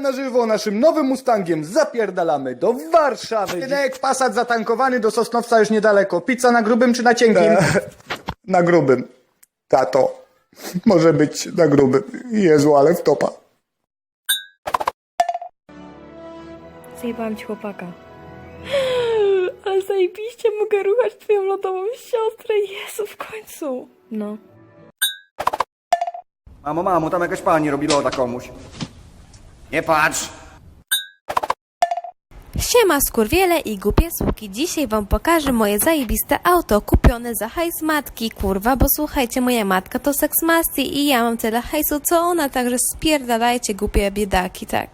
na żywo naszym nowym Mustangiem zapierdalamy do Warszawy. Synek, Passat zatankowany do Sosnowca już niedaleko. Pizza na grubym czy na cienkim? na grubym. Tato. Może być na grubym. Jezu, ale w topa. Zjebałam ci chłopaka. Ale zajebiście mogę ruchać twoją lodową siostrę. Jezu, w końcu. No. Mamo, mamo, tam jakaś pani robi loda komuś. Nie patrz! Siema skurwiele i głupie słuki. Dzisiaj wam pokażę moje zajebiste auto kupione za hajs matki, kurwa, bo słuchajcie, moja matka to seksmasti i ja mam tyle hajsu co ona, także spierdalajcie głupie biedaki, tak.